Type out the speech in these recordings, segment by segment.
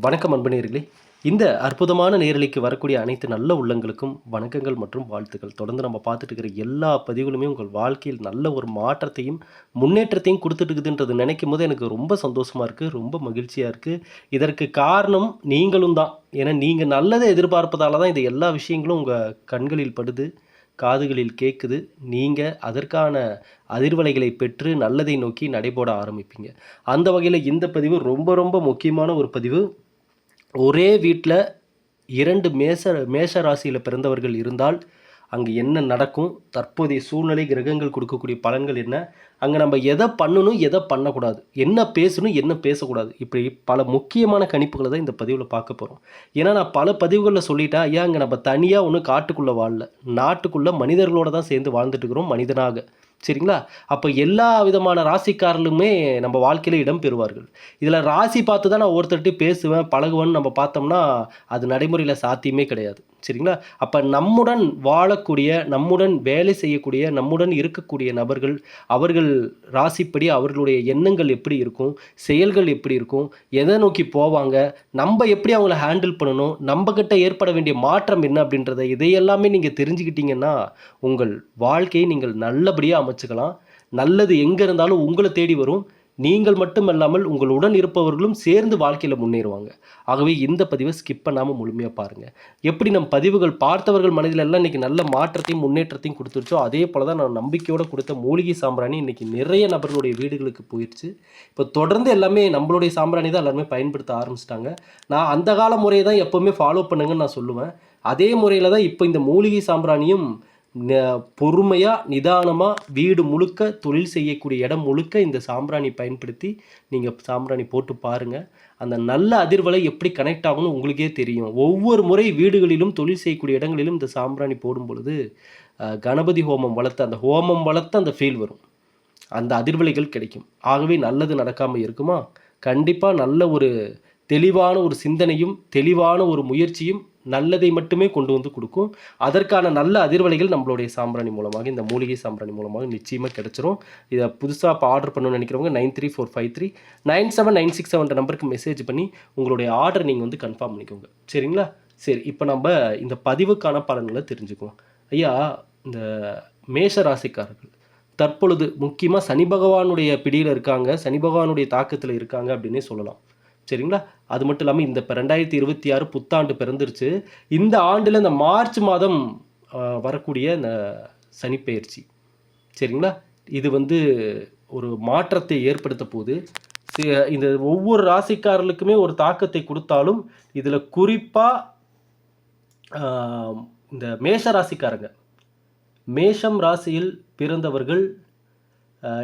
வணக்கம் அன்பனேர்களே இந்த அற்புதமான நேரலைக்கு வரக்கூடிய அனைத்து நல்ல உள்ளங்களுக்கும் வணக்கங்கள் மற்றும் வாழ்த்துக்கள். தொடர்ந்து நம்ம பார்த்துட்டு இருக்கிற எல்லா பதிவுகளுமே உங்கள் வாழ்க்கையில் நல்ல ஒரு மாற்றத்தையும் முன்னேற்றத்தையும் கொடுத்துட்டு இருக்குதுன்றது நினைக்கும் போது எனக்கு ரொம்ப சந்தோஷமாக இருக்குது ரொம்ப மகிழ்ச்சியாக இருக்குது இதற்கு காரணம் நீங்களும் தான். ஏன்னா நீங்கள் நல்லதை எதிர்பார்ப்பதால தான் இந்த எல்லா விஷயங்களும் உங்கள் கண்களில் படுது. காதுகளில் கேட்குது நீங்கள் அதற்கான அதிர்வலைகளை பெற்று நல்லதை நோக்கி நடைபோட ஆரம்பிப்பீங்க. அந்த வகையில் இந்த பதிவு ரொம்ப ரொம்ப முக்கியமான ஒரு பதிவு. ஒரே வீட்டில் இரண்டு மேச மேஷ ராசியில் பிறந்தவர்கள் இருந்தால் அங்கே என்ன நடக்கும் தற்போதைய சூழ்நிலை கிரகங்கள் கொடுக்கக்கூடிய பலன்கள் என்ன அங்கே நம்ம எதை பண்ணணும் எதை பண்ணக்கூடாது என்ன பேசணும் என்ன பேசக்கூடாது இப்படி பல முக்கியமான கணிப்புகளை தான் இந்த பதிவில் பார்க்க போகிறோம் ஏன்னா நான் பல பதிவுகளில் சொல்லிட்டேன் ஐயா அங்கே நம்ம தனியாக ஒன்றும் காட்டுக்குள்ளே வாழல நாட்டுக்குள்ளே மனிதர்களோட தான் சேர்ந்து வாழ்ந்துட்டு இருக்கிறோம் மனிதனாக. சரிங்களா? அப்போ எல்லா விதமான ராசிக்காரர்களுமே நம்ம வாழ்க்கையில் இடம் பெறுவார்கள். இதில் ராசி பார்த்து தான் நான் ஒருத்தர்கிட்ட பேசுவேன் பழகுவேன்னு நம்ம பார்த்தோம்னா அது நடைமுறையில் சாத்தியமே கிடையாது. சரிங்களா? அப்போ நம்முடன் வாழக்கூடிய நம்முடன் வேலை செய்யக்கூடிய நம்முடன் இருக்கக்கூடிய நபர்கள் அவர்கள் ராசிப்படி அவர்களுடைய எண்ணங்கள் எப்படி இருக்கும்? செயல்கள் எப்படி இருக்கும்? எதை நோக்கி போவாங்க? நம்ம எப்படி அவங்கள ஹேண்டில் பண்ணணும்? நம்மக்கிட்ட ஏற்பட வேண்டிய மாற்றம் என்ன அப்படின்றத இதையெல்லாமே நீங்கள் தெரிஞ்சுக்கிட்டீங்கன்னா உங்கள் வாழ்க்கையை நீங்கள் நல்லபடியாக அமைச்சுக்கலாம். நல்லது எங்கே இருந்தாலும் உங்களை தேடி வரும். நீங்கள் மட்டுமல்லாமல் உங்களுடன் இருப்பவர்களும் சேர்ந்து வாழ்க்கையில் முன்னேறுவாங்க. ஆகவே இந்த பதிவை ஸ்கிப் பண்ணாமல் முழுமையாக பாருங்கள் எப்படி நம் பதிவுகள் பார்த்தவர்கள் மனதில் எல்லாம் இன்றைக்கி நல்ல மாற்றத்தையும் முன்னேற்றத்தையும் கொடுத்துருச்சோ அதே போல் தான் நான் நம்பிக்கையோடு கொடுத்த மூலிகை சாம்பிராணி இன்றைக்கி நிறைய நபர்களுடைய வீடுகளுக்கு போயிடுச்சு இப்போ தொடர்ந்து எல்லாமே நம்மளுடைய சாம்பிராணி தான் எல்லாருமே பயன்படுத்த ஆரம்பிச்சிட்டாங்க. நான் அந்த கால முறையை தான் எப்போவுமே ஃபாலோ பண்ணுங்கன்னு நான் சொல்லுவேன். அதே முறையில் தான் இப்போ இந்த மூலிகை சாம்பிராணியும் பொறுமையாக நிதானமாக வீடு முழுக்க தொழில் செய்யக்கூடிய இடம் முழுக்க இந்த சாம்பிராணி பயன்படுத்தி நீங்கள் சாம்பிராணி போட்டு பாருங்கள் அந்த நல்ல அதிர்வலை எப்படி கனெக்ட் ஆகும்னு உங்களுக்கே தெரியும். ஒவ்வொரு முறை வீடுகளிலும் தொழில் செய்யக்கூடிய இடங்களிலும் இந்த சாம்பிராணி போடும் பொழுது கணபதி ஹோமம் வளர்த்த அந்த ஹோமம் வளர்த்த அந்த ஃபீல் வரும். அந்த அதிர்வலைகள் கிடைக்கும். ஆகவே நல்லது நடக்காமல் இருக்குமா? கண்டிப்பாக நல்ல ஒரு தெளிவான ஒரு சிந்தனையும் தெளிவான ஒரு முயற்சியும் நல்லதை மட்டுமே கொண்டு வந்து கொடுக்கும். அதற்கான நல்ல அதிர்வலைகள் நம்மளுடைய சாம்பிராணி மூலமாக இந்த மூலிகை சாம்பிராணி மூலமாக நிச்சயமாக கிடைச்சிரும். இதை புதுசாக இப்போ ஆர்டர் பண்ணணும்னு நினைக்கிறவங்க nine three four five three nine seven nine six seven நம்பருக்கு மெசேஜ் பண்ணி உங்களுடைய ஆர்டர் நீங்கள் வந்து கன்ஃபார்ம் பண்ணிக்கோங்க. சரிங்களா? சரி இப்போ நம்ம இந்த பதிவுக்கான பலன்களை தெரிஞ்சுக்குவோம். ஐயா இந்த மேஷ ராசிக்காரர்கள் தற்பொழுது முக்கியமாக சனி பகவானுடைய பிடியில் இருக்காங்க சனி பகவானுடைய தாக்கத்தில் இருக்காங்க அப்படின்னே சொல்லலாம். சரிங்களா? அது மட்டும் இல்லாமல் இந்த இப்போ ரெண்டாயிரத்தி இருபத்தி ஆறு புத்தாண்டு பிறந்துருச்சு. இந்த ஆண்டில் இந்த மார்ச் மாதம் வரக்கூடிய இந்த சனிப்பெயர்ச்சி. சரிங்களா? இது வந்து ஒரு மாற்றத்தை ஏற்படுத்த போது இந்த ஒவ்வொரு ராசிக்காரர்களுக்குமே ஒரு தாக்கத்தை கொடுத்தாலும் இதில் குறிப்பாக இந்த மேஷ ராசிக்காரங்க. மேஷம் ராசியில் பிறந்தவர்கள்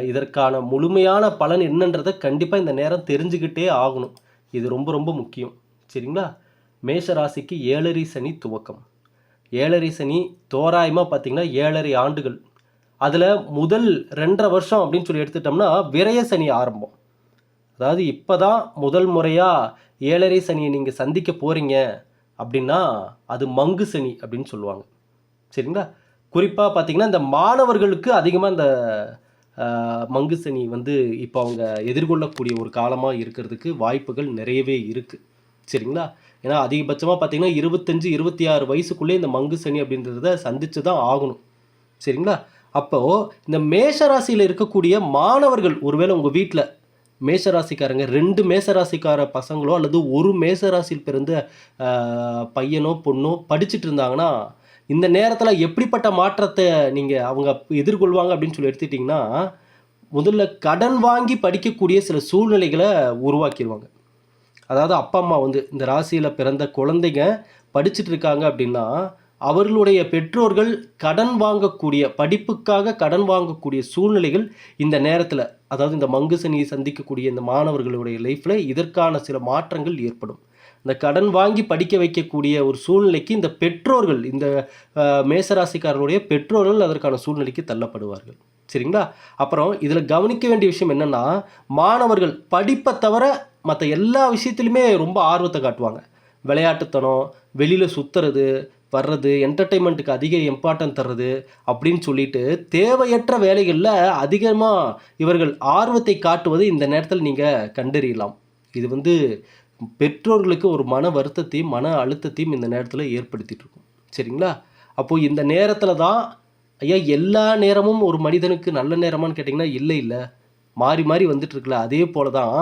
இதற்கான முழுமையான பலன் என்னன்றதை கண்டிப்பாக இந்த நேரம் தெரிஞ்சுக்கிட்டே ஆகணும். இது ரொம்ப ரொம்ப முக்கியம். சரிங்களா? மேஷ ராசிக்கு ஏழரை சனி துவக்கம். ஏழரை சனி தோராயமாக பார்த்தீங்கன்னா ஏழரை ஆண்டுகள். அதில் முதல் ரெண்டரை வருஷம் அப்படின்னு சொல்லி எடுத்துட்டோம்னா விரய சனி ஆரம்பம். அதாவது இப்போ தான் முதல் முறையாக ஏழரை சனியை நீங்கள் சந்திக்க போகிறீங்க அப்படின்னா அது மங்கு சனி அப்படின்னு சொல்லுவாங்க. சரிங்களா? குறிப்பாக பார்த்தீங்கன்னா இந்த மாணவர்களுக்கு அதிகமாக இந்த மங்குசனி மங்கு சனி வந்து இப்போ அவங்க எதிர்கொள்ளக்கூடிய ஒரு காலமாக இருக்கிறதுக்கு வாய்ப்புகள் நிறையவே இருக்குது சரிங்களா? ஏன்னா அதிகபட்சமாக பார்த்தீங்கன்னா இருபத்தஞ்சு இருபத்தி ஆறு வயசுக்குள்ளே இந்த மங்கு சனி அப்படின்றத சந்தித்து தான் ஆகணும். சரிங்களா? அப்போது இந்த மேஷராசியில் இருக்கக்கூடிய மாணவர்கள் ஒருவேளை உங்கள் வீட்டில் மேஷராசிக்காரங்க ரெண்டு மேசராசிக்கார பசங்களோ அல்லது ஒரு மேசராசியில் பிறந்த பையனோ பொண்ணோ படிச்சுட்டு இருந்தாங்கன்னா இந்த நேரத்தில் எப்படிப்பட்ட மாற்றத்தை நீங்கள் அவங்க எதிர்கொள்வாங்க அப்படின்னு சொல்லி எடுத்துட்டிங்கன்னா முதல்ல கடன் வாங்கி படிக்கக்கூடிய சில சூழ்நிலைகளை உருவாக்கிடுவாங்க அதாவது அப்பா அம்மா வந்து இந்த ராசியில் பிறந்த குழந்தைங்க படிச்சுட்டு இருக்காங்க அப்படின்னா அவர்களுடைய பெற்றோர்கள் கடன் வாங்கக்கூடிய படிப்புக்காக கடன் வாங்கக்கூடிய சூழ்நிலைகள் இந்த நேரத்தில் அதாவது இந்த மங்கு சனியை சந்திக்கக்கூடிய இந்த மாணவர்களுடைய லைஃப்பில் இதற்கான சில மாற்றங்கள் ஏற்படும். இந்த கடன் வாங்கி படிக்க வைக்கக்கூடிய ஒரு சூழ்நிலைக்கு இந்த பெற்றோர்கள் இந்த மேசராசிக்காரருடைய பெற்றோர்கள் அதற்கான சூழ்நிலைக்கு தள்ளப்படுவார்கள். சரிங்களா? அப்புறம் இதில் கவனிக்க வேண்டிய விஷயம் என்னென்னா மாணவர்கள் படிப்பை தவிர மற்ற எல்லா விஷயத்துலையுமே ரொம்ப ஆர்வத்தை காட்டுவாங்க. விளையாட்டுத்தனம் வெளியில் சுற்றுறது வர்றது என்டர்டெயின்மெண்ட்டுக்கு அதிக இம்பார்ட்டன்ட் தர்றது அப்படின்னு சொல்லிட்டு தேவையற்ற வேலைகளில் அதிகமாக இவர்கள் ஆர்வத்தை காட்டுவதை இந்த நேரத்தில் நீங்கள் கண்டறியலாம். இது வந்து பெற்றோர்களுக்கு ஒரு மன வருத்தத்தையும் மன அழுத்தத்தையும் இந்த நேரத்தில் ஏற்படுத்திகிட்டு இருக்கும். சரிங்களா? அப்போது இந்த நேரத்தில் தான் ஐயா எல்லா நேரமும் ஒரு மனிதனுக்கு நல்ல நேரமான்னு கேட்டிங்கன்னா இல்லை இல்லை. மாறி மாறி வந்துட்டுருக்குல்ல அதே போல தான்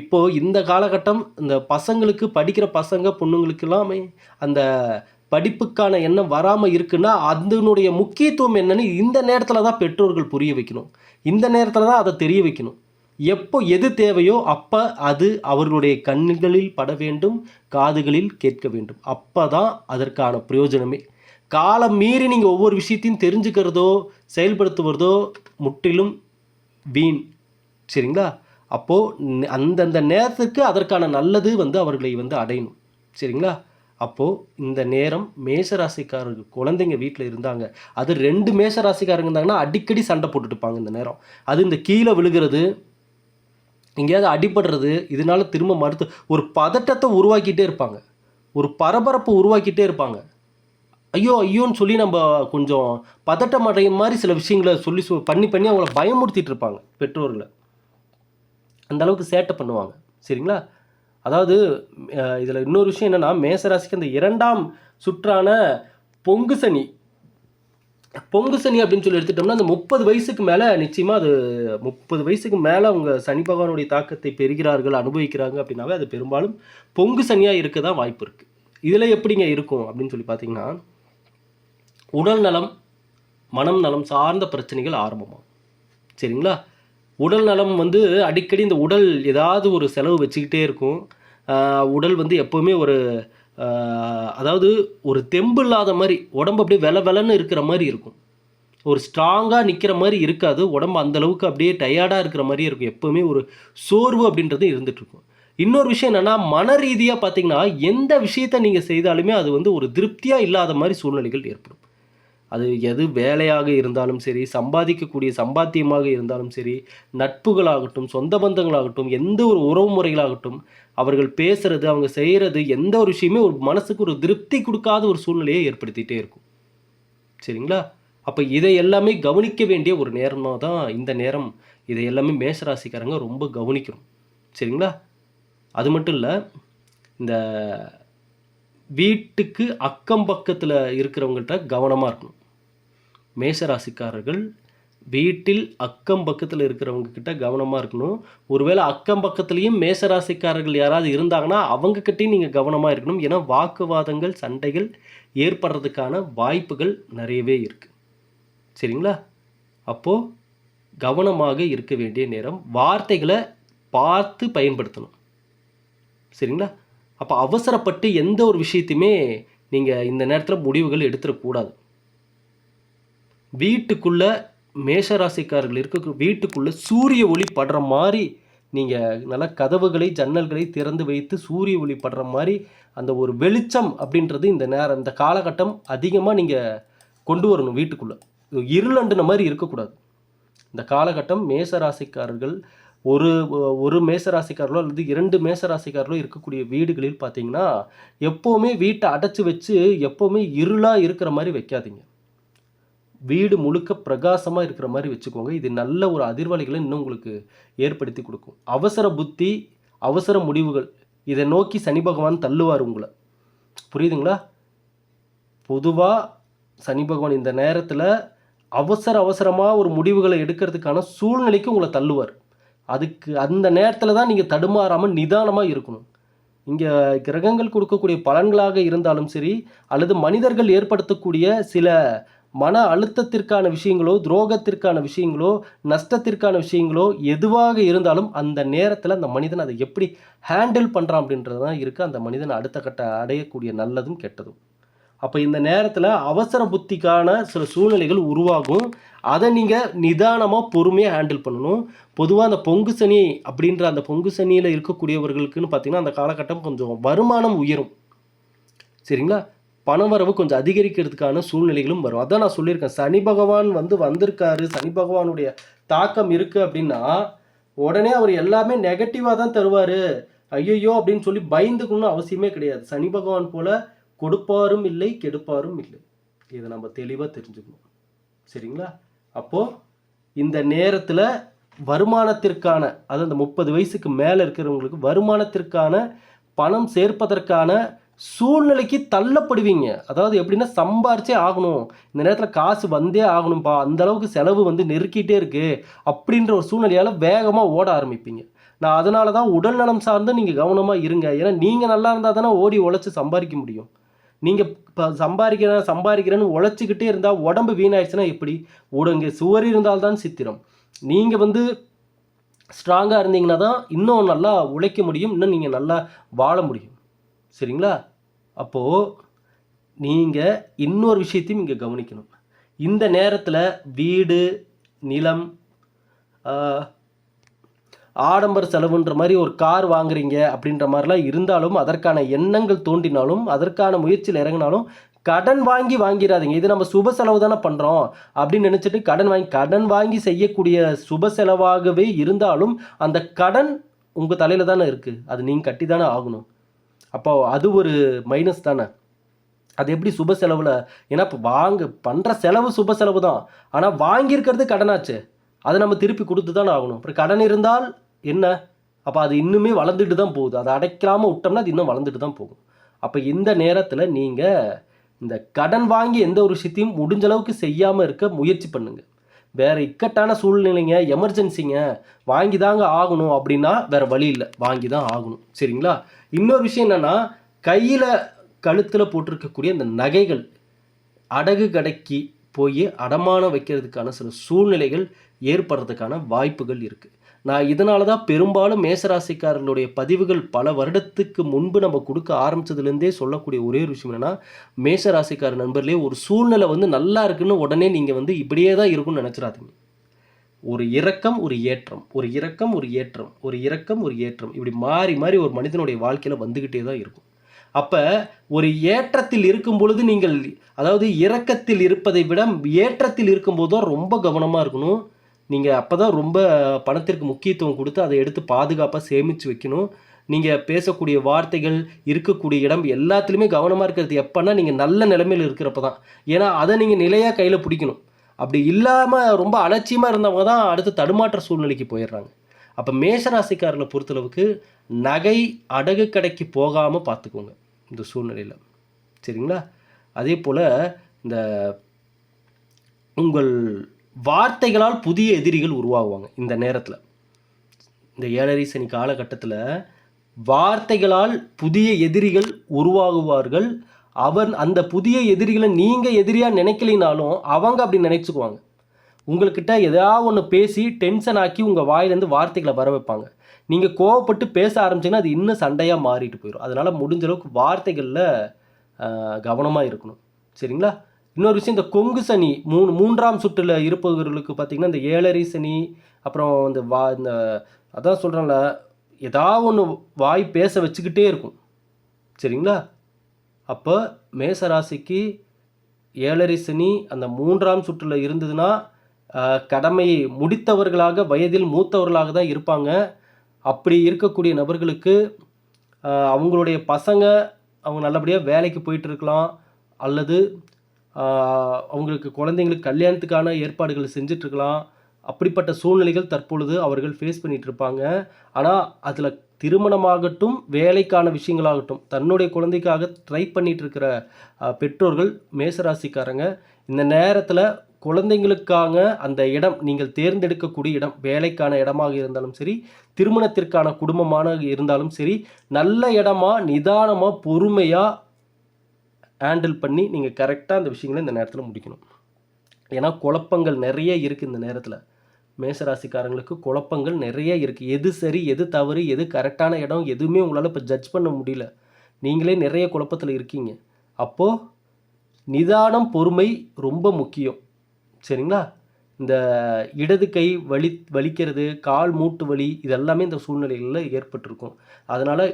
இப்போது இந்த காலகட்டம் இந்த பசங்களுக்கு படிக்கிற பசங்க பொண்ணுங்களுக்கெல்லாமே அந்த படிப்புக்கான எண்ணம் வராமல் இருக்குன்னா அதனுடைய முக்கியத்துவம் என்னன்னு இந்த நேரத்தில் தான் பெற்றோர்கள் புரிய வைக்கணும். இந்த நேரத்தில் தான் அதை தெரிய வைக்கணும். எப்போ எது தேவையோ அப்போ அது அவர்களுடைய கண்களில் பட வேண்டும் காதுகளில் கேட்க வேண்டும். அப்போ தான் அதற்கான பிரயோஜனமே. காலம் மீறி நீங்கள் ஒவ்வொரு விஷயத்தையும் தெரிஞ்சுக்கிறதோ செயல்படுத்துவதோ முற்றிலும் வீண். சரிங்களா? அப்போது அந்தந்த நேரத்துக்கு அதற்கான நல்லது வந்து அவர்களை வந்து அடையணும். சரிங்களா? அப்போது இந்த நேரம் மேஷராசிக்காரர்கள் குழந்தைங்க வீட்டில் இருந்தாங்க. அது ரெண்டு மேஷராசிக்காரங்க இருந்தாங்கன்னா அடிக்கடி சண்டை போட்டுட்டு இருப்பாங்க இந்த நேரம். அது இந்த கீழே விழுகிறது எங்கேயாவது அடிபடுறது இதனால திரும்ப மறுத்து ஒரு பதட்டத்தை உருவாக்கிட்டே இருப்பாங்க. ஒரு பரபரப்பை உருவாக்கிட்டே இருப்பாங்க. ஐயோ ஐயோன்னு சொல்லி நம்ம கொஞ்சம் பதட்டம் அடையும் மாதிரி சில விஷயங்களை சொல்லி சொ- பண்ணி பண்ணி அவங்கள பயமுறுத்திட்டு இருப்பாங்க பெற்றோர்களை. அந்த அளவுக்கு சேட்டை பண்ணுவாங்க. சரிங்களா? அதாவது இதில் இன்னொரு விஷயம் என்னென்னா மேசராசிக்கு அந்த இரண்டாம் சுற்றான பொங்கு சனி பொங்கு சனி அப்படின்னு சொல்லி எடுத்துட்டோம்னா அந்த முப்பது வயசுக்கு மேலே நிச்சயமாக அது முப்பது வயசுக்கு மேலே அவங்க சனி பகவானுடைய தாக்கத்தை பெறுகிறார்கள் அனுபவிக்கிறாங்க அப்படின்னாவே அது பெரும்பாலும் பொங்கு சனியாக இருக்க தான் வாய்ப்பு இருக்குது இதில் எப்படிங்க இருக்கும் அப்படின்னு சொல்லி பார்த்தீங்கன்னா உடல் நலம் மனம் நலம் சார்ந்த பிரச்சனைகள் ஆரம்பமாகும். சரிங்களா? உடல் நலம் வந்து அடிக்கடி இந்த உடல் ஏதாவது ஒரு செலவு வச்சுக்கிட்டே இருக்கும். உடல் வந்து எப்போவுமே ஒரு அதாவது ஒரு தெம்பு இல்லாத மாதிரி உடம்பு அப்படியே வெல வெலன்னு இருக்கிற மாதிரி இருக்கும். ஒரு ஸ்ட்ராங்காக நிற்கிற மாதிரி இருக்காது. உடம்பு அந்தளவுக்கு அப்படியே டயர்டாக இருக்கிற மாதிரி இருக்கும். எப்போவுமே ஒரு சோர்வு அப்படின்றது இருந்துகிட்ருக்கும் இன்னொரு விஷயம் என்னென்னா மன ரீதியாக பார்த்தீங்கன்னா எந்த விஷயத்தை நீங்கள் செய்தாலுமே அது வந்து ஒரு திருப்தியாக இல்லாத மாதிரி சூழ்நிலைகள் ஏற்படும். அது எது வேலையாக இருந்தாலும் சரி சம்பாதிக்கக்கூடிய சம்பாத்தியமாக இருந்தாலும் சரி நட்புகளாகட்டும் சொந்த பந்தங்களாகட்டும் எந்த ஒரு உறவு முறைகளாகட்டும் அவர்கள் பேசுறது அவங்க செய்கிறது எந்த ஒரு விஷயமே ஒரு மனசுக்கு ஒரு திருப்தி கொடுக்காத ஒரு சூழ்நிலையை ஏற்படுத்திகிட்டே இருக்கும். சரிங்களா? அப்போ இதை எல்லாமே கவனிக்க வேண்டிய ஒரு நேரமாக தான் இந்த நேரம் இதை எல்லாமே மேஷராசிக்காரங்க ரொம்ப கவனிக்கணும். சரிங்களா? அது மட்டும் இல்லை இந்த வீட்டுக்கு அக்கம் பக்கத்தில் இருக்கிறவங்கள்ட்ட கவனமாக இருக்கணும். மேஷராசிக்காரர்கள் வீட்டில் அக்கம் பக்கத்தில் இருக்கிறவங்க கிட்ட கவனமாக இருக்கணும். ஒருவேளை அக்கம் பக்கத்துலேயும் மேசராசிக்காரர்கள் யாராவது இருந்தாங்கன்னா அவங்கக்கிட்டையும் நீங்கள் கவனமாக இருக்கணும். ஏன்னா வாக்குவாதங்கள் சண்டைகள் ஏற்படுறதுக்கான வாய்ப்புகள் நிறையவே இருக்குது சரிங்களா? அப்போது கவனமாக இருக்க வேண்டிய நேரம் வார்த்தைகளை பார்த்து பயன்படுத்தணும். சரிங்களா? அப்போ அவசரப்பட்டு எந்த ஒரு விஷயத்தையுமே நீங்கள் இந்த நேரத்தில் முடிவுகள் எடுத்துடக்கூடாது. வீட்டுக்குள்ளே மேஷராசிக்காரர்கள் இருக்க வீட்டுக்குள்ளே சூரிய ஒளி படுற மாதிரி நீங்கள் நல்லா கதவுகளை ஜன்னல்களை திறந்து வைத்து சூரிய ஒளி படுற மாதிரி அந்த ஒரு வெளிச்சம் அப்படின்றது இந்த நேரம் இந்த காலகட்டம் அதிகமாக நீங்கள் கொண்டு வரணும் வீட்டுக்குள்ளே. இருளண்டுன மாதிரி இருக்கக்கூடாது. இந்த காலகட்டம் மேசராசிக்காரர்கள் ஒரு ஒரு மேசராசிக்காரர்களோ அல்லது இரண்டு மேசராசிக்காரர்களோ இருக்கக்கூடிய வீடுகளில் பார்த்தீங்கன்னா எப்போவுமே வீட்டை அடைச்சி வச்சு எப்போவுமே இருளாக இருக்கிற மாதிரி வைக்காதீங்க. வீடு முழுக்க பிரகாசமாக இருக்கிற மாதிரி வச்சுக்கோங்க. இது நல்ல ஒரு அதிர்வலைகளை இன்னும் உங்களுக்கு ஏற்படுத்தி கொடுக்கும். அவசர புத்தி அவசர முடிவுகள் இதை நோக்கி சனி பகவான் தள்ளுவார் உங்களை. புரியுதுங்களா? பொதுவாக சனி பகவான் இந்த நேரத்தில் அவசர அவசரமாக ஒரு முடிவுகளை எடுக்கிறதுக்கான சூழ்நிலைக்கு உங்களை தள்ளுவார். அதுக்கு அந்த நேரத்தில் தான் நீங்கள் தடுமாறாமல் நிதானமாக இருக்கணும். இங்கே கிரகங்கள் கொடுக்கக்கூடிய பலன்களாக இருந்தாலும் சரி அல்லது மனிதர்கள் ஏற்படுத்தக்கூடிய சில மன அழுத்தத்திற்கான விஷயங்களோ துரோகத்திற்கான விஷயங்களோ நஷ்டத்திற்கான விஷயங்களோ எதுவாக இருந்தாலும் அந்த நேரத்தில் அந்த மனிதன் அதை எப்படி ஹேண்டில் பண்ணுறான் அப்படின்றது தான் இருக்குது அந்த மனிதன் அடுத்த கட்ட அடையக்கூடிய நல்லதும் கெட்டதும். அப்போ இந்த நேரத்தில் அவசர புத்திக்கான சில சூழ்நிலைகள் உருவாகும். அதை நீங்கள் நிதானமாக பொறுமையாக ஹேண்டில் பண்ணணும். பொதுவாக அந்த பொங்கு சனி அப்படின்ற அந்த பொங்கு சனியில் இருக்கக்கூடியவர்களுக்குன்னு பார்த்தீங்கன்னா அந்த காலகட்டம் கொஞ்சம் வருமானம் உயரும். சரிங்களா? பணவரவு கொஞ்சம் அதிகரிக்கிறதுக்கான சூழ்நிலைகளும் வரும். அதான் நான் சொல்லியிருக்கேன். சனி பகவான் வந்து வந்திருக்காரு. சனி பகவானுடைய தாக்கம் இருக்குது அப்படின்னா உடனே அவர் எல்லாமே நெகட்டிவாக தான் தருவார். ஐயையோ அப்படின்னு சொல்லி பயந்துக்கணும்னு அவசியமே கிடையாது. சனி பகவான் போல கொடுப்பாரும் இல்லை கெடுப்பாரும் இல்லை. இதை நம்ம தெளிவாக தெரிஞ்சுக்கணும். சரிங்களா? அப்போது இந்த நேரத்தில் வருமானத்திற்கான அது அந்த முப்பது வயசுக்கு மேலே இருக்கிறவங்களுக்கு வருமானத்திற்கான பணம் சேர்ப்பதற்கான சூழ்நிலைக்கு தள்ளப்படுவீங்க. அதாவது எப்படின்னா சம்பாரிச்சே ஆகணும். இந்த நேரத்தில் காசு வந்தே ஆகணும்ப்பா அந்த அளவுக்கு செலவு வந்து நெருக்கிட்டே இருக்குது அப்படின்ற ஒரு சூழ்நிலையால் வேகமாக ஓட ஆரம்பிப்பீங்க. நான் அதனால தான் உடல் நலம் சார்ந்து நீங்கள் கவனமாக இருங்க. ஏன்னா நீங்கள் நல்லா இருந்தால் தானே ஓடி உழைச்சி சம்பாதிக்க முடியும். நீங்கள் இப்போ சம்பாதிக்கிறேன் சம்பாதிக்கிறேன்னு உழைச்சிக்கிட்டே இருந்தால் உடம்பு வீணாயிடுச்சுன்னா எப்படி? உடங்கு சுவர் இருந்தால்தான் சித்திரம். நீங்கள் வந்து ஸ்ட்ராங்காக இருந்தீங்கன்னா தான் இன்னும் நல்லா உழைக்க முடியும். இன்னும் நீங்கள் நல்லா வாழ முடியும். சரிங்களா? அப்போது நீங்கள் இன்னொரு விஷயத்தையும் இங்கே கவனிக்கணும். இந்த நேரத்தில் வீடு நிலம் ஆடம்பர செலவுன்ற மாதிரி ஒரு கார் வாங்குறீங்க அப்படின்ற மாதிரிலாம் இருந்தாலும் அதற்கான எண்ணங்கள் தோண்டினாலும் அதற்கான முயற்சியில் இறங்கினாலும் கடன் வாங்கி வாங்கிடாதீங்க இது நம்ம சுப செலவு தானே பண்ணுறோம் அப்படின்னு நினச்சிட்டு கடன் வாங்கி கடன் வாங்கி செய்யக்கூடிய சுப செலவாகவே இருந்தாலும் அந்த கடன் உங்கள் தலையில் தானே இருக்குது அது நீங்கள் கட்டி தானே ஆகணும். அப்போ அது ஒரு மைனஸ் தானே? அது எப்படி சுப செலவில்? ஏன்னா இப்போ வாங்க பண்ணுற செலவு சுப செலவு தான். ஆனால் வாங்கியிருக்கிறது கடனாச்சு. அதை நம்ம திருப்பி கொடுத்து தானே ஆகணும். அப்புறம் கடன் இருந்தால் என்ன? அப்போ அது இன்னுமே வளர்ந்துட்டு தான் போகுது. அதை அடைக்காமல் விட்டோம்னா அது இன்னும் வளர்ந்துட்டு தான் போகும். அப்போ இந்த நேரத்தில் நீங்கள் இந்த கடன் வாங்கி எந்த ஒரு விஷயத்தையும் முடிஞ்ச அளவுக்கு செய்யாமல் இருக்க முயற்சி பண்ணுங்கள் வேறு இக்கட்டான சூழ்நிலைங்க எமர்ஜென்சிங்க வாங்கி தாங்க ஆகணும் அப்படின்னா வேறு வழி இல்லை. வாங்கி தான் ஆகணும். சரிங்களா? இன்னொரு விஷயம் என்னன்னா கையில் கழுத்தில் போட்டிருக்கக்கூடிய அந்த நகைகள் அடகு கடைக்கு போய் அடமானம் வைக்கிறதுக்கான சில சூழ்நிலைகள் ஏற்படுறதுக்கான வாய்ப்புகள் இருக்குது நான் இதனால தான் பெரும்பாலும் மேசராசிக்காரர்களுடைய பதிவுகள் பல வருடத்துக்கு முன்பு நம்ம கொடுக்க ஆரம்பிச்சதுலேருந்தே சொல்லக்கூடிய ஒரே ஒரு விஷயம் என்னென்னா மேசராசிக்கார நண்பர்களே ஒரு சூழ்நிலை வந்து நல்லா இருக்குன்னு உடனே நீங்கள் வந்து இப்படியே தான் இருக்கும்னு நினச்சிடாதீங்க. ஒரு இறக்கம் ஒரு ஏற்றம். ஒரு இறக்கம் ஒரு ஏற்றம். ஒரு இறக்கம் ஒரு ஏற்றம். இப்படி மாறி மாறி ஒரு மனிதனுடைய வாழ்க்கையில் வந்துக்கிட்டே தான் இருக்கும். அப்போ ஒரு ஏற்றத்தில் இருக்கும் பொழுது நீங்கள் அதாவது இறக்கத்தில் இருப்பதை விட ஏற்றத்தில் இருக்கும்போது ரொம்ப கவனமாக இருக்கணும். நீங்கள் அப்போ தான் ரொம்ப பணத்திற்கு முக்கியத்துவம் கொடுத்து அதை எடுத்து பாதுகாப்பாக சேமித்து வைக்கணும். நீங்கள் பேசக்கூடிய வார்த்தைகள் இருக்கக்கூடிய இடம் எல்லாத்துலேயுமே கவனமாக இருக்கிறது எப்போன்னா நீங்கள் நல்ல நிலைமையில் இருக்கிறப்ப தான் ஏன்னா அதை நீங்கள் நிலையாக கையில் பிடிக்கணும். அப்படி இல்லாமல் ரொம்ப அலட்சியமாக இருந்தவங்க தான் அடுத்து தடுமாற்ற சூழ்நிலைக்கு போயிடுறாங்க. அப்போ மேஷராசிக்காரர்களை பொறுத்தளவுக்கு நகை அடகு கடைக்கு போகாமல் பார்த்துக்கோங்க இந்த சூழ்நிலையில். சரிங்களா? அதே போல் இந்த உங்கள் வார்த்தைகளால் புதிய எதிரிகள் உருவாகுவாங்க இந்த நேரத்தில். இந்த ஏழரை சனி காலகட்டத்தில் வார்த்தைகளால் புதிய எதிரிகள் உருவாகுவார்கள். அவன் அந்த புதிய எதிரிகளை நீங்கள் எதிரியாக நினைக்கலினாலும் அவங்க அப்படி நினச்சிக்குவாங்க. உங்கள்கிட்ட ஏதாவது ஒன்று பேசி டென்ஷன் ஆக்கி உங்கள் வாயிலேருந்து வார்த்தைகளை வர வைப்பாங்க. நீங்கள் கோவப்பட்டு பேச ஆரம்பிச்சிங்கன்னா அது இன்னும் சண்டையாக மாறிட்டு போயிடும் அதனால் முடிஞ்ச அளவுக்கு வார்த்தைகளில் கவனமாக இருக்கணும். சரிங்களா? இன்னொரு விஷயம் இந்த கொங்கு சனி மூணு மூன்றாம் சுற்றில் இருப்பவர்களுக்கு பார்த்திங்கன்னா இந்த ஏழரை சனி அப்புறம் இந்த வா இந்த அதான் சொல்கிறேன்ல ஏதாவது ஒன்று வாய் பேச வச்சுக்கிட்டே இருக்கும். சரிங்களா? அப்போ மேசராசிக்கு ஏழரை சனி அந்த மூன்றாம் சுற்றில் இருந்ததுன்னா கடமையை முடித்தவர்களாக வயதில் மூத்தவர்களாக தான் இருப்பாங்க. அப்படி இருக்கக்கூடிய நபர்களுக்கு அவங்களுடைய பசங்க அவங்க நல்லபடியாக வேலைக்கு போயிட்டுருக்கலாம் அல்லது அவங்களுக்கு குழந்தைங்களுக்கு கல்யாணத்துக்கான ஏற்பாடுகள் செஞ்சிட்ருக்கலாம் அப்படிப்பட்ட சூழ்நிலைகள் தற்பொழுது அவர்கள் ஃபேஸ் பண்ணிகிட்ருப்பாங்க இருப்பாங்க. ஆனால் அதில் திருமணமாகட்டும் வேலைக்கான விஷயங்களாகட்டும் தன்னுடைய குழந்தைக்காக ட்ரை பண்ணிட்டு இருக்கிற பெற்றோர்கள் மேசராசிக்காரங்க இந்த நேரத்தில் குழந்தைங்களுக்காக அந்த இடம் நீங்கள் தேர்ந்தெடுக்கக்கூடிய இடம் வேலைக்கான இடமாக இருந்தாலும் சரி திருமணத்திற்கான குடும்பமான இருந்தாலும் சரி நல்ல இடமா நிதானமாக பொறுமையாக ஹேண்டில் பண்ணி நீங்கள் கரெக்டாக அந்த விஷயங்களை இந்த நேரத்தில் முடிக்கணும். ஏன்னா குழப்பங்கள் நிறைய இருக்குது இந்த நேரத்தில். மேசராசிக்காரங்களுக்கு குழப்பங்கள் நிறைய இருக்குது எது சரி எது தவறு எது கரெக்டான இடம் எதுவுமே உங்களால் இப்போ ஜட்ஜ் பண்ண முடியல. நீங்களே நிறைய குழப்பத்தில் இருக்கீங்க. அப்போது நிதானம் பொறுமை ரொம்ப முக்கியம். சரிங்களா? இந்த இடது கை வலி வலிக்கிறது கால் மூட்டு வலி இதெல்லாமே இந்த சூழ்நிலைகளில் ஏற்பட்டிருக்கும். அதனால்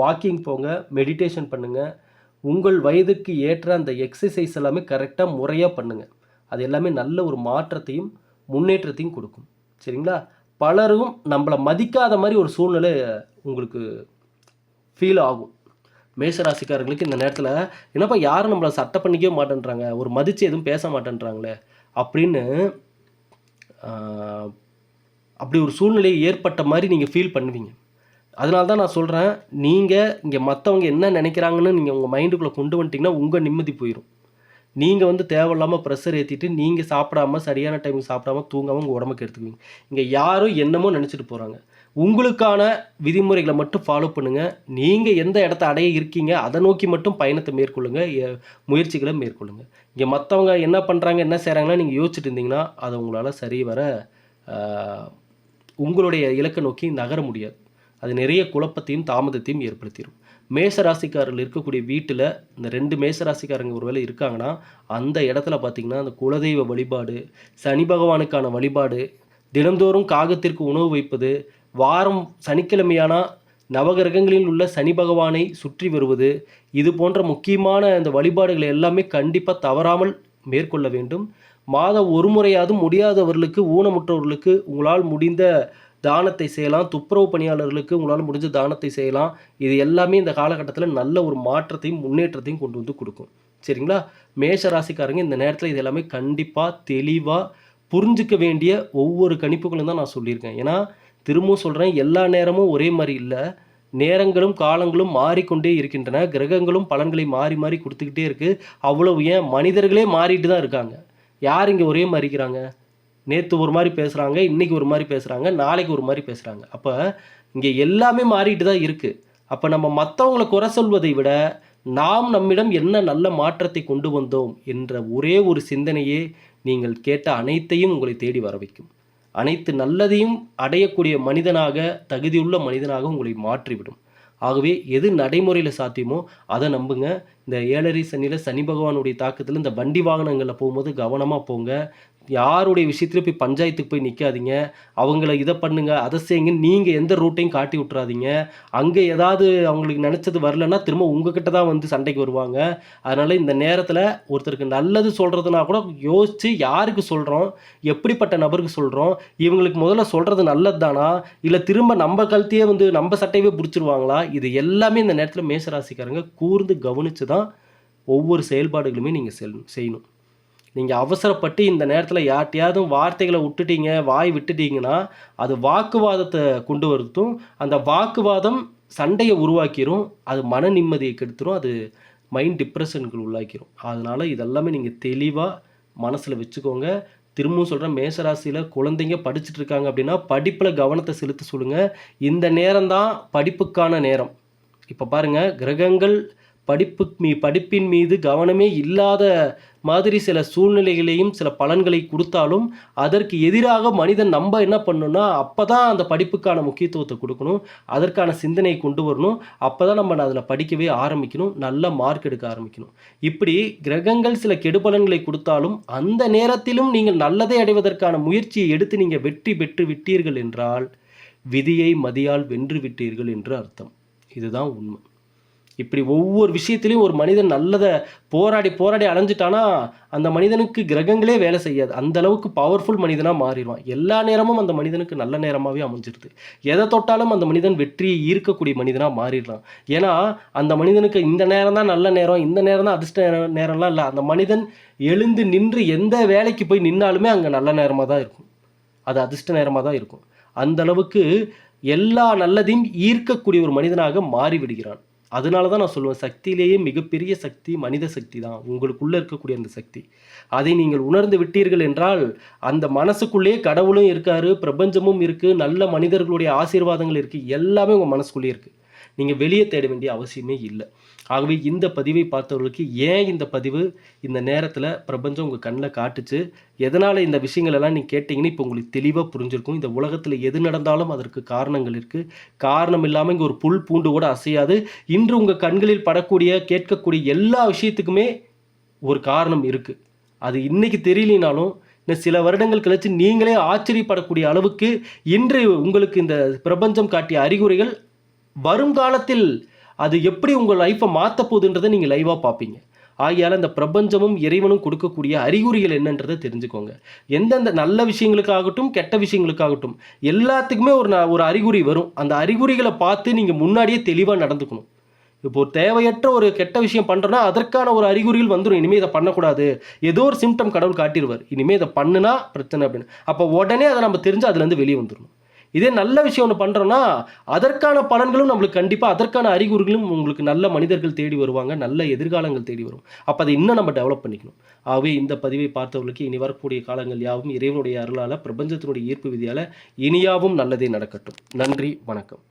வாக்கிங் போங்க மெடிடேஷன் பண்ணுங்கள் உங்கள் வயதுக்கு ஏற்ற அந்த எக்ஸசைஸ் எல்லாமே கரெக்டாக முறையாக பண்ணுங்கள் அது எல்லாமே நல்ல ஒரு மாற்றத்தையும் முன்னேற்றத்தையும் கொடுக்கும். சரிங்களா? பலரும் நம்மளை மதிக்காத மாதிரி ஒரு சூழ்நிலை உங்களுக்கு ஃபீல் ஆகும். மேசராசிக்காரங்களுக்கு இந்த நேரத்தில் என்னப்பா யாரும் நம்மளை சட்டை பண்ணிக்கவே மாட்டேன்றாங்க? ஒரு மதித்து எதுவும் பேச மாட்டேன்றாங்களே? அப்படின்னு அப்படி ஒரு சூழ்நிலை ஏற்பட்ட மாதிரி நீங்கள் ஃபீல் பண்ணுவீங்க. அதனால தான் நான் சொல்கிறேன் நீங்கள் இங்கே மற்றவங்க என்ன நினைக்கிறாங்கன்னு நீங்கள் உங்கள் மைண்டுக்குள்ளே கொண்டு வந்துட்டிங்கன்னா உங்கள் நிம்மதி போயிடும் நீங்கள் வந்து தேவையில்லாமல் ப்ரெஷர் ஏற்றிட்டு நீங்கள் சாப்பிடாம சரியான டைமுக்கு சாப்பிடாம தூங்காமல் உங்கள் உடம்புக்கு எடுத்துக்குவீங்க. இங்கே யாரும் என்னமோ நினச்சிட்டு போகிறாங்க உங்களுக்கான விதிமுறைகளை மட்டும் ஃபாலோ பண்ணுங்கள் நீங்கள் எந்த இடத்த அடைய இருக்கீங்க அதை நோக்கி மட்டும் பயணத்தை மேற்கொள்ளுங்கள் முயற்சிகளை மேற்கொள்ளுங்கள் இங்கே மற்றவங்க என்ன பண்ணுறாங்க என்ன செய்கிறாங்கன்னா நீங்கள் யோசிச்சுட்டு இருந்தீங்கன்னா அதை உங்களால் சரி வர உங்களுடைய இலக்கை நோக்கி நகர முடியாது. அது நிறைய குழப்பத்தையும் தாமதத்தையும் ஏற்படுத்திடும் மேச ராசிக்காரர்கள் இருக்கக்கூடிய வீட்டில் இந்த ரெண்டு மேச ராசிக்காரங்க ஒருவேளை இருக்காங்கன்னா அந்த இடத்துல பார்த்தீங்கன்னா அந்த குலதெய்வ வழிபாடு சனி பகவானுக்கான வழிபாடு தினந்தோறும் காகத்திற்கு உணவு வைப்பது வாரம் சனிக்கிழமையானா நவகிரகங்களில் உள்ள சனி பகவானை சுற்றி வருவது இது போன்ற முக்கியமான இந்த வழிபாடுகளை எல்லாமே கண்டிப்பாக தவறாமல் மேற்கொள்ள வேண்டும். மாதம் ஒரு முறையாவது முடியாதவர்களுக்கு ஊனமுற்றவர்களுக்கு உங்களால் முடிந்த தானத்தை செய்யலாம் துப்புரவு பணியாளர்களுக்கு உங்களால் முடிஞ்ச தானத்தை செய்யலாம். இது எல்லாமே இந்த காலகட்டத்தில் நல்ல ஒரு மாற்றத்தையும் முன்னேற்றத்தையும் கொண்டு வந்து கொடுக்கும். சரிங்களா? மேஷ ராசிக்காரங்க இந்த நேரத்தில் இது எல்லாமே கண்டிப்பாக தெளிவாக புரிஞ்சுக்க வேண்டிய ஒவ்வொரு கணிப்புகளும் தான் நான் சொல்லியிருக்கேன். ஏன்னா திரும்பவும் சொல்கிறேன் எல்லா நேரமும் ஒரே மாதிரி இல்லை. நேரங்களும் காலங்களும் மாறிக்கொண்டே இருக்கின்றன. கிரகங்களும் பலன்களை மாறி மாறி கொடுத்துக்கிட்டே இருக்குது அவ்வளவு ஏன்? மனிதர்களே மாறிட்டு தான் இருக்காங்க. யார் இங்கே ஒரே மாதிரி இருக்கிறாங்க? நேற்று ஒரு மாதிரி பேசுகிறாங்க இன்றைக்கி ஒரு மாதிரி பேசுகிறாங்க நாளைக்கு ஒரு மாதிரி பேசுகிறாங்க அப்போ இங்கே எல்லாமே மாறிட்டு தான் இருக்குது அப்போ நம்ம மற்றவங்களை குறை சொல்வதை விட நாம் நம்மிடம் என்ன நல்ல மாற்றத்தை கொண்டு வந்தோம் என்ற ஒரே ஒரு சிந்தனையே நீங்கள் கேட்ட அனைத்தையும் உங்களை தேடி வர வைக்கும். அனைத்து நல்லதையும் அடையக்கூடிய மனிதனாக தகுதியுள்ள மனிதனாக உங்களை மாற்றிவிடும். ஆகவே எது நடைமுறையில் சாத்தியமோ அதை நம்புங்க. இந்த ஏழரை சனியில் சனி பகவானுடைய தாக்கத்தில் இந்த வண்டி வாகனங்களில் போகும்போது கவனமாக போங்க. யாருடைய விஷயத்துலையும் போய் பஞ்சாயத்துக்கு போய் நிற்காதீங்க அவங்கள இதை பண்ணுங்க அதை செய்யுங்க. நீங்கள் எந்த ரூட்டையும் காட்டி விட்றாதீங்க அங்கே ஏதாவது அவங்களுக்கு நினச்சது வரலன்னா திரும்ப உங்ககிட்ட தான் வந்து சண்டைக்கு வருவாங்க. அதனால் இந்த நேரத்தில் ஒருத்தருக்கு நல்லது சொல்கிறதுனா கூட யோசித்து யாருக்கு சொல்கிறோம் எப்படிப்பட்ட நபருக்கு சொல்கிறோம் இவங்களுக்கு முதல்ல சொல்கிறது நல்லது தானா இல்லை திரும்ப நம்ம கழுத்தையே வந்து நம்ம சட்டையவே பிடிச்சிருவாங்களா? இது எல்லாமே இந்த நேரத்தில் மேசராசிக்காரங்க கூர்ந்து கவனித்து தான் ஒவ்வொரு செயல்பாடுகளுமே நீங்கள் செல் செய்யணும். நீங்கள் அவசரப்பட்டு இந்த நேரத்தில் யார்ட்டையாவது வார்த்தைகளை விட்டுட்டீங்க வாய் விட்டுட்டீங்கன்னா அது வாக்குவாதத்தை கொண்டு வரதும் அந்த வாக்குவாதம் சண்டையை உருவாக்கிரும். அது மன நிம்மதியை கெடுத்துரும். அது மைண்ட் டிப்ரெஷனுக்கு உள்ளாக்கிரும். அதனால் இதெல்லாமே நீங்கள் தெளிவாக மனசில் வச்சுக்கோங்க. திரும்பவும் சொல்கிறேன் மேசராசியில் குழந்தைங்க படிச்சுட்டு இருக்காங்க அப்படின்னா படிப்பில் கவனத்தை செலுத்த சொல்லுங்கள் இந்த நேரம்தான் படிப்புக்கான நேரம். இப்போ பாருங்கள் கிரகங்கள் படிப்பு மீ படிப்பின் மீது கவனமே இல்லாத மாதிரி சில சூழ்நிலைகளையும் சில பலன்களை கொடுத்தாலும் அதற்கு எதிராக மனிதன் நம்ம என்ன பண்ணணும்னா அப்போ தான் அந்த படிப்புக்கான முக்கியத்துவத்தை கொடுக்கணும் அதற்கான சிந்தனையை கொண்டு வரணும் அப்போ தான் நம்ம அதில் படிக்கவே ஆரம்பிக்கணும் நல்ல மார்க் எடுக்க ஆரம்பிக்கணும். இப்படி கிரகங்கள் சில கெடுபலன்களை கொடுத்தாலும் அந்த நேரத்திலும் நீங்கள் நல்லதை அடைவதற்கான முயற்சியை எடுத்து நீங்கள் வெற்றி பெற்று விட்டீர்கள் என்றால் விதியை மதியால் வென்று விட்டீர்கள் என்று அர்த்தம். இதுதான் உண்மை. இப்படி ஒவ்வொரு விஷயத்துலையும் ஒரு மனிதன் நல்லதை போராடி போராடி அடைஞ்சிட்டானா அந்த மனிதனுக்கு கிரகங்களே வேலை செய்யாது. அந்த அளவுக்கு பவர்ஃபுல் மனிதனாக மாறிடுவான். எல்லா நேரமும் அந்த மனிதனுக்கு நல்ல நேரமாகவே அமைஞ்சிருது. எதை தொட்டாலும் அந்த மனிதன் வெற்றியை ஈர்க்கக்கூடிய மனிதனாக மாறிடலாம். ஏன்னா அந்த மனிதனுக்கு இந்த நேரம் தான் நல்ல நேரம் இந்த நேரம் தான் அதிர்ஷ்ட நேரம் நேரம்லாம் இல்லை. அந்த மனிதன் எழுந்து நின்று எந்த வேலைக்கு போய் நின்னாலுமே அங்கே நல்ல நேரமாக தான் இருக்கும். அது அதிர்ஷ்ட நேரமாக தான் இருக்கும். அந்த அளவுக்கு எல்லா நல்லதையும் ஈர்க்கக்கூடிய ஒரு மனிதனாக மாறிவிடுகிறான். அதனால தான் நான் சொல்லுவேன் சக்தியிலேயே மிகப்பெரிய சக்தி மனித சக்தி தான். உங்களுக்குள்ளே இருக்கக்கூடிய அந்த சக்தி. அதை நீங்கள் உணர்ந்து விட்டீர்கள் என்றால் அந்த மனசுக்குள்ளேயே கடவுளும் இருக்காரு பிரபஞ்சமும் இருக்குது நல்ல மனிதர்களுடைய ஆசீர்வாதங்கள் இருக்குது எல்லாமே உங்கள் மனசுக்குள்ளேயே இருக்குது நீங்கள் வெளியே தேட வேண்டிய அவசியமே இல்லை. ஆகவே இந்த பதிவை பார்த்தவர்களுக்கு ஏன் இந்த பதிவு இந்த நேரத்தில் பிரபஞ்சம் உங்கள் கண்ணில் காட்டுச்சு? எதனால் இந்த விஷயங்கள் எல்லாம் நீங்கள் கேட்டிங்கன்னு இப்போ உங்களுக்கு தெளிவாக புரிஞ்சிருக்கும். இந்த உலகத்தில் எது நடந்தாலும் அதற்கு காரணங்கள் இருக்குது காரணம் இல்லாமல் இங்கே ஒரு புல் பூண்டு கூட அசையாது. இன்று உங்கள் கண்களில் படக்கூடிய கேட்கக்கூடிய எல்லா விஷயத்துக்குமே ஒரு காரணம் இருக்குது அது இன்னைக்கு தெரியலினாலும் இன்னும் சில வருடங்கள் கழித்து நீங்களே ஆச்சரியப்படக்கூடிய அளவுக்கு இன்று உங்களுக்கு இந்த பிரபஞ்சம் காட்டிய அறிகுறிகள் வருங்காலத்தில் அது எப்படி உங்கள் லைஃப்பை மாற்ற போகுதுன்றதை நீங்கள் லைவாக பார்ப்பீங்க. ஆகையால் இந்த பிரபஞ்சமும் இறைவனும் கொடுக்கக்கூடிய அறிகுறிகள் என்னன்றதை தெரிஞ்சுக்கோங்க. எந்தெந்த நல்ல விஷயங்களுக்காகட்டும் கெட்ட விஷயங்களுக்காகட்டும் எல்லாத்துக்குமே ஒரு ஒரு அறிகுறி வரும். அந்த அறிகுறிகளை பார்த்து நீங்கள் முன்னாடியே தெளிவாக நடந்துக்கணும். இப்போ ஒரு தேவையற்ற ஒரு கெட்ட விஷயம் பண்ணுறோன்னா அதற்கான ஒரு அறிகுறிகள் வந்துடும் இனிமேல் இதை பண்ணக்கூடாது. ஏதோ ஒரு சிம்டம் கடவுள் காட்டிடுவார். இனிமேல் இதை பண்ணுனா பிரச்சனை அப்படின்னு. அப்போ உடனே அதை நம்ம தெரிஞ்சு அதுலேருந்து வெளியே வந்துடணும். இதே நல்ல விஷயம் ஒன்று பண்ணுறோன்னா அதற்கான பலன்களும் நம்மளுக்கு கண்டிப்பாக அதற்கான அறிகுறிகளும் உங்களுக்கு நல்ல மனிதர்கள் தேடி வருவாங்க நல்ல எதிர்காலங்கள் தேடி வரும். அப்போ அதை இன்னும் நம்ம டெவலப் பண்ணிக்கணும். ஆகவே இந்த பதிவை பார்த்தவர்களுக்கு இனி வரக்கூடிய காலங்கள் யாவும் இறைவனுடைய அருளால் பிரபஞ்சத்தினுடைய ஈர்ப்பு விதியால் இனியாவும் நல்லதே நடக்கட்டும். நன்றி வணக்கம்.